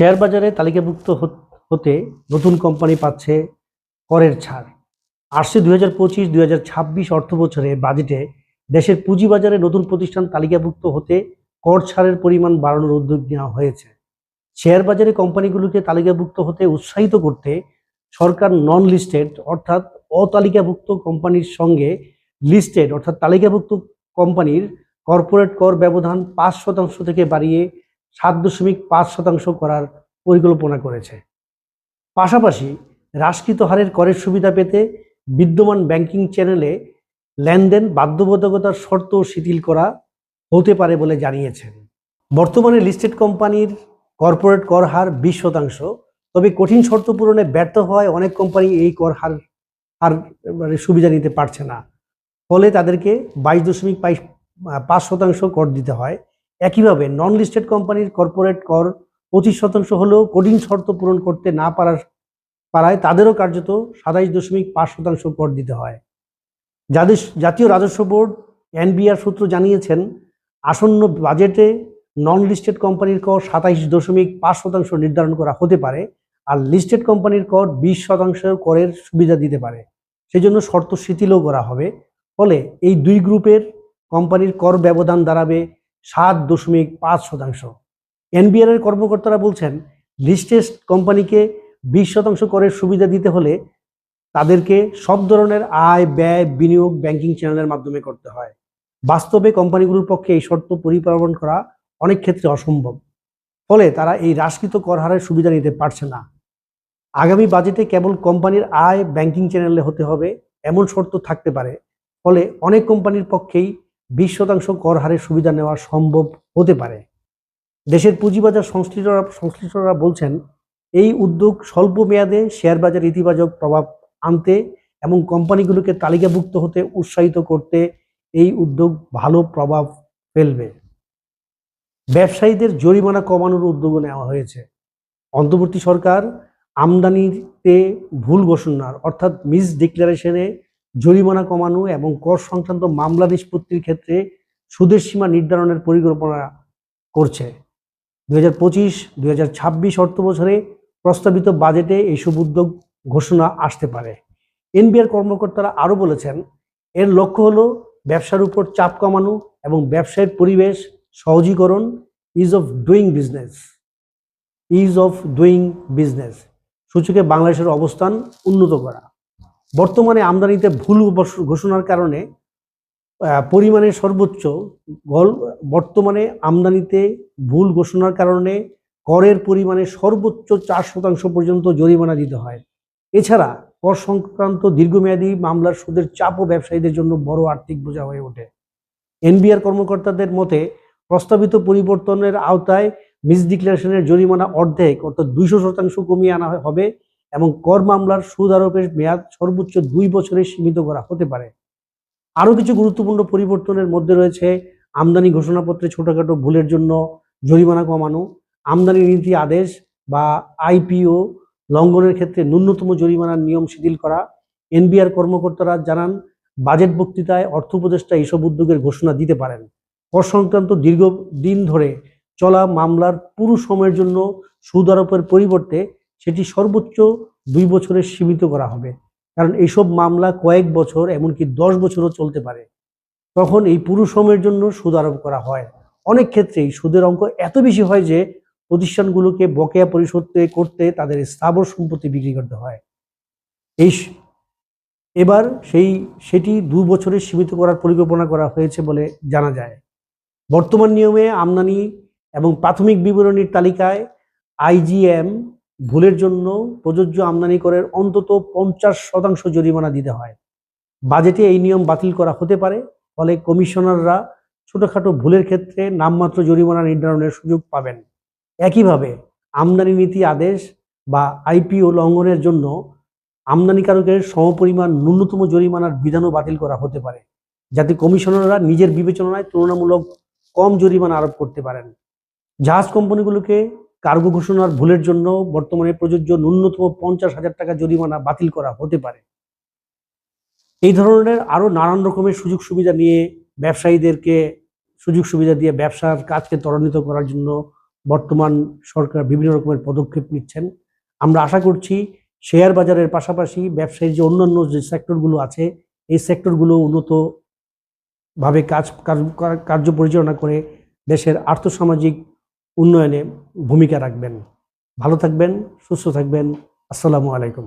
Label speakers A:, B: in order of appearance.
A: Share বাজারে তালিকাভুক্ত হতে নতুন কোম্পানি পাচ্ছে করের ছাড়। আসছে দুই হাজার পঁচিশ, দুই হাজার ছাব্বিশ অর্থ বছরে বাজেটে দেশের পুঁজিবাজারে নতুন প্রতিষ্ঠান তালিকাভুক্ত হতে কর ছাড়ের পরিমাণ বাড়ানোর উদ্যোগ নেওয়া হয়েছে। শেয়ার বাজারে কোম্পানিগুলোকে তালিকাভুক্ত হতে উৎসাহিত করতে সরকার নন লিস্টেড অর্থাৎ অতালিকাভুক্ত কোম্পানির সঙ্গে লিস্টেড অর্থাৎ তালিকাভুক্ত কোম্পানির কর্পোরেট কর ব্যবধান পাঁচ শতাংশ থেকে বাড়িয়ে সাত দশমিক পাঁচ শতাংশ করার পরিকল্পনা করেছে। পাশাপাশি হ্রাসকৃত হারের করের সুবিধা পেতে বিদ্যমান ব্যাংকিং চ্যানেলে লেনদেন বাধ্যবাধকতার শর্ত শিথিল করা হতে পারে বলে জানিয়েছেন। বর্তমানে লিস্টেড কোম্পানির কর্পোরেট কর হার বিশ শতাংশ, তবে কঠিন শর্ত পূরণে ব্যর্থ হওয়ায় অনেক কোম্পানি এই কর হার হার মানে সুবিধা নিতে পারছে না। ফলে তাদেরকে বাইশ দশমিক পাঁচ শতাংশ কর দিতে হয়। একইভাবে নন লিস্টেড কোম্পানির কর্পোরেট কর পঁচিশ শতাংশ হলেও কঠিন শর্ত পূরণ করতে না পারার পারায় তাদেরও কার্যত সাতাইশ দশমিক পাঁচ শতাংশ কর দিতে হয়। যাদের জাতীয় রাজস্ব বোর্ড এনবিআর সূত্র জানিয়েছেন, আসন্ন বাজেটে নন লিস্টেড কোম্পানির কর সাতাইশ দশমিক পাঁচ শতাংশ নির্ধারণ করা হতে পারে আর লিস্টেড কোম্পানির কর বিশ শতাংশ করের সুবিধা দিতে পারে। সেজন্য শর্ত শিথিলও করা হবে। ফলে এই দুই গ্রুপের কোম্পানির কর ব্যবধান দাঁড়াবে সাত দশমিক পাঁচ শতাংশ। এনবিআর এর কর্মকর্তারা বলছেন লিস্টেড কোম্পানিকে বিশ শতাংশ করের সুবিধা দিতে হলে তাদেরকে সব ধরনের আয়, ব্যয়, বিনিয়োগ ব্যাংকিং চ্যানেলের মাধ্যমে করতে হয়। বাস্তবে কোম্পানিগুলোর পক্ষে এই শর্ত পরিপালন করা অনেক ক্ষেত্রে অসম্ভব। ফলে তারা এই হ্রাসকৃত কর হারের সুবিধা নিতে পারছে না। আগামী বাজেটে কেবল কোম্পানির আয় ব্যাংকিং চ্যানেলে হতে হবে, এমন শর্ত থাকতে পারে। ফলে অনেক কোম্পানির পক্ষেই বিশ শতাংশ কর হারের সুবিধা নেওয়া সম্ভব হতে পারে। দেশের পুঁজিবাজার সংশ্লিষ্টরা সংশ্লিষ্টরা বলছেন, এই উদ্যোগ স্বল্প মেয়াদে শেয়ার বাজার ইতিবাচক প্রভাব আনতে এবং কোম্পানিগুলোকে তালিকাভুক্ত হতে উৎসাহিত করতে এই উদ্যোগ ভালো প্রভাব ফেলবে। ব্যবসায়ীদের জরিমানা কমানোর উদ্যোগও নেওয়া হয়েছে। অন্তর্বর্তী সরকার আমদানিতে ভুল ঘোষণার অর্থাৎ মিস ডিক্লারেশনে জরিমানা কমানো এবং কর সংক্রান্ত মামলা নিষ্পত্তির ক্ষেত্রে সুদের সীমা নির্ধারণের পরিকল্পনা করছে। দু হাজার পঁচিশ, দুই হাজার ছাব্বিশ অর্থ বছরে প্রস্তাবিত বাজেটে এইসব উদ্যোগ ঘোষণা আসতে পারে। এনবিআর কর্মকর্তারা আরও বলেছেন, এর লক্ষ্য হলো ব্যবসার উপর চাপ কমানো এবং ব্যবসায়ের পরিবেশ সহজীকরণ ease of doing business ease of doing business সূচকে বাংলাদেশের অবস্থান উন্নত করা। বর্তমানে আমদানিতে ভুল ঘোষণার কারণে পরিমাণে সর্বোচ্চ বর্তমানে আমদানিতে ভুল ঘোষণার কারণে করের পরিমাণে সর্বোচ্চ চার শতাংশ পর্যন্ত জরিমানা দিতে হয়। এছাড়া, কর সংক্রান্ত দীর্ঘমেয়াদী মামলার সুদের চাপও ব্যবসায়ীদের জন্য বড় আর্থিক বোঝা হয়ে ওঠে। এনবিআর কর্মকর্তাদের মতে, প্রস্তাবিত পরিবর্তনের আওতায় মিস ডিক্লারেশনের জরিমানা অর্ধেক অর্থাৎ দুইশো শতাংশ কমিয়ে আনা হবে এবং কর মামলার সুদ আরোপের মেয়াদ সর্বোচ্চ দুই বছরে সীমিত করা হতে পারে। আরও কিছু গুরুত্বপূর্ণ পরিবর্তনের মধ্যে রয়েছে আমদানি ঘোষণাপত্রে ছোটখাটো ভুলের জন্য জরিমানা কমানো, আমদানি নীতি আদেশ বা আইপিও, লঙ্ঘনের ক্ষেত্রে ন্যূনতম জরিমানার নিয়ম শিথিল করা, এনবিআর কর্মকর্তারা জানান বাজেট বক্তৃতায় অর্থ উপদেষ্টা এইসব উদ্যোগের ঘোষণা দিতে পারেন। কর সংক্রান্ত দীর্ঘদিন ধরে চলা মামলার পুরো সময়ের জন্য সুদ আরোপের পরিবর্তে সেটি সর্বোচ্চ দুই বছরে সীমিত করা হবে। কারণ এইসব মামলা কয়েক বছর, এমনকি দশ বছরও চলতে পারে। তখন এই পুরো সময়ের জন্য সুদ আরোপ করা হয়। অনেক ক্ষেত্রেই সুদের অঙ্ক এত বেশি হয় যে প্রতিষ্ঠানগুলোকে বকেয়া পরিশোধ করতে তাদের স্থাবর সম্পত্তি বিক্রি করতে হয়। এই এবার সেই, সেটি দু বছরে সীমিত করার পরিকল্পনা করা হয়েছে বলে জানা যায়। বর্তমান নিয়মে আমদানি এবং প্রাথমিক বিবরণীর তালিকায় আইজিএম ভুলের জন্য প্রযোজ্য আমদানি করের অন্তত পঞ্চাশ শতাংশ জরিমানা দিতে হয়। বাজেটে এই নিয়ম বাতিল করা হতে পারে, ফলে কমিশনাররা ছোটখাটো ভুলের ক্ষেত্রে নামমাত্র জরিমানা নির্ধারণের সুযোগ পাবেন। একইভাবে আমদানি নীতি আদেশ বা আইপিও লঙ্ঘনের জন্য আমদানিকারকের সমপরিমাণ ন্যূনতম জরিমানার বিধানও বাতিল করা হতে পারে, যাতে কমিশনাররা নিজের বিবেচনায় তুলনামূলক কম জরিমানা আরোপ করতে পারেন। জাহাজ কোম্পানিগুলোকে কার্গো ঘোষণার ভুলের জন্য বর্তমানে প্রযোজ্য ন্যূনতম পঞ্চাশ হাজার টাকা জরিমানা বাতিল করা হতে পারে। এই ধরনের আরও নানান রকমের সুযোগ সুবিধা নিয়ে ব্যবসায়ীদেরকে, সুযোগ সুবিধা দিয়ে ব্যবসার কাজকে ত্বরান্বিত করার জন্য বর্তমান সরকার বিভিন্ন রকমের পদক্ষেপ নিচ্ছেন। আমরা আশা করছি শেয়ার বাজারের পাশাপাশি ব্যবসায়ীর যে অন্যান্য যে সেক্টরগুলো আছে, এই সেক্টরগুলো উন্নতভাবে কাজ- কার্য পরিচালনা করে দেশের আর্থসামাজিক উন্নয়নে ভূমিকা রাখবেন। ভালো থাকবেন সুস্থ থাকবেন। আসসালামু আলাইকুম।